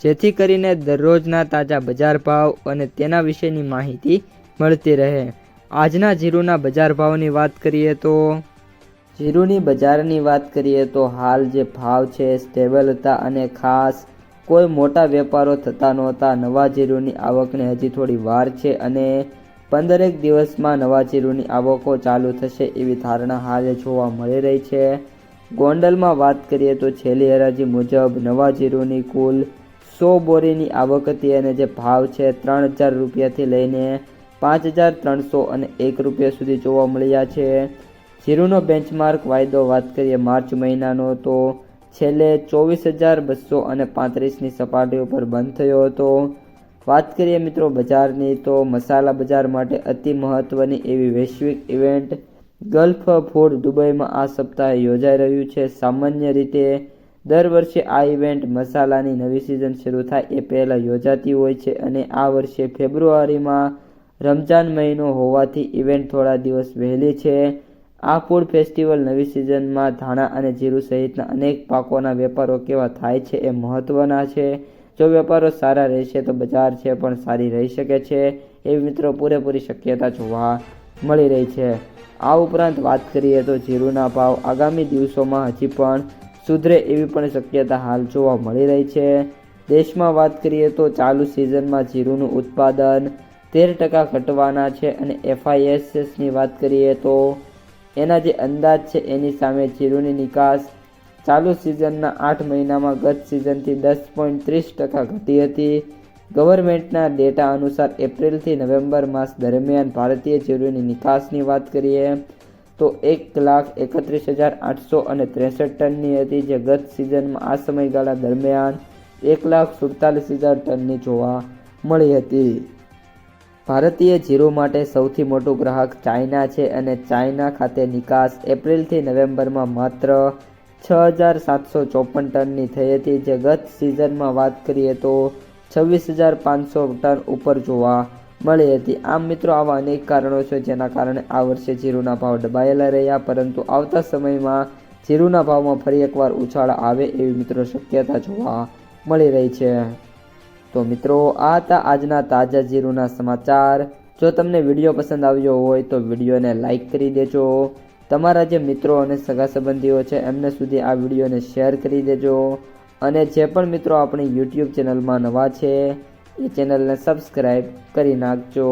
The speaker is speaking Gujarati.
જેથી કરીને દરરોજના તાજા બજાર ભાવ અને તેના વિશેની માહિતી મળતી રહે. આજના જીરુના બજાર ભાવની વાત કરીએ તો જીરુની બજારની વાત કરીએ તો હાલ જે ભાવ છે સ્ટેબલ હતા અને ખાસ કોઈ મોટા વેપારો થતા નહોતા. નવા જીરુની આવકને હજી થોડી વાર છે અને પંદરેક દિવસમાં નવા જીરુની આવકો ચાલુ થશે એવી ધારણા હાલ જોવા મળી રહી છે. ગોંડલમાં વાત કરીએ તો છેલ્લી હરાજી મુજબ નવા જીરુની કુલ સો બોરીની આવક હતી અને જે ભાવ છે ત્રણ હજાર રૂપિયાથી લઈને પાંચ હજાર ત્રણસો અને એક રૂપિયા સુધી જોવા મળ્યા છે. જીરુનો બેન્ચમાર્ક વાયદો વાત કરીએ માર્ચ મહિનાનો તો છેલ્લે ચોવીસ હજાર બસો અને પાંત્રીસની સપાટી ઉપર બંધ થયો હતો. વાત કરીએ મિત્રો બજારની તો મસાલા બજાર માટે અતિ મહત્ત્વની એવી વૈશ્વિક ઇવેન્ટ ગલ્ફ ફૂડ દુબઈમાં આ સપ્તાહે યોજાઈ રહ્યું છે. સામાન્ય રીતે દર વર્ષે આ ઇવેન્ટ મસાલાની નવી સિઝન શરૂ થાય એ પહેલાં યોજાતી હોય છે અને આ વર્ષે ફેબ્રુઆરીમાં રમજાન મહિનો હોવાથી ઇવેન્ટ થોડા દિવસ વહેલી છે. આ ફૂડ ફેસ્ટિવલ નવી સિઝનમાં ધાણા અને જીરું સહિતના અનેક પાકોના વેપારો કેવા થાય છે એ મહત્ત્વના છે. જો વેપારો સારા રહેશે તો બજાર છે પણ સારી રહી શકે છે એવી મિત્રો પૂરેપૂરી શક્યતા જોવા મળી રહી છે. આ ઉપરાંત વાત કરીએ તો જીરુના ભાવ આગામી દિવસોમાં હજી પણ સુધરે એવી પણ શક્યતા હાલ જોવા મળી રહી છે. દેશમાં વાત કરીએ તો ચાલુ સિઝનમાં જીરુનું ઉત્પાદન તેર ટકા ઘટવાના છે અને એફઆઈએસએસની વાત કરીએ તો એના જે અંદાજ છે એની સામે જીરુની નિકાસ ચાલુ સિઝનના આઠ મહિનામાં ગત સિઝનથી દસ પોઈન્ટ ત્રીસ ટકા ઘટી હતી. ગવર્મેન્ટના ડેટા અનુસાર એપ્રિલથી નવેમ્બર માસ દરમિયાન ભારતીય જીરુની નિકાસની વાત કરીએ તો એક લાખ એકત્રીસ હજાર આઠસો અને ત્રેસઠ ટનની હતી, જે ગત સિઝનમાં આ સમયગાળા દરમિયાન એક લાખ સુડતાલીસ હજાર ટનની જોવા મળી હતી. ભારતીય જીરું માટે સૌથી મોટું ગ્રાહક ચાઇના છે અને ચાઇના ખાતે નિકાસ એપ્રિલથી નવેમ્બરમાં માત્ર છ હજાર સાતસો ચોપન ટનની થઈ હતી, જે ગત સિઝનમાં વાત કરીએ તો છવ્વીસ હજાર પાંચસો ટન ઉપર જોવા મળી હતી. આમ મિત્રો, આવા અનેક કારણો છે જેના કારણે આ વર્ષે જીરુના ભાવ દબાયેલા રહ્યા, પરંતુ આવતા સમયમાં જીરુના ભાવમાં ફરી એકવાર ઉછાળા આવે એવી મિત્રો શક્યતા જોવા મળી રહી છે. તો મિત્રો, આ હતા આજના તાજા જીરુના સમાચાર. જો તમને વીડિયો પસંદ આવ્યો હોય તો વિડીયોને લાઇક કરી દેજો. તમારા જે મિત્રો અને સગા સંબંધીઓ છે, એમને સુધી આ વિડીયોને શેર કરી દેજો. અને જે પણ મિત્રો આપણી યુટ્યુબ ચેનલમાં નવા છે એ ચેનલને સબસ્ક્રાઈબ કરી નાખજો.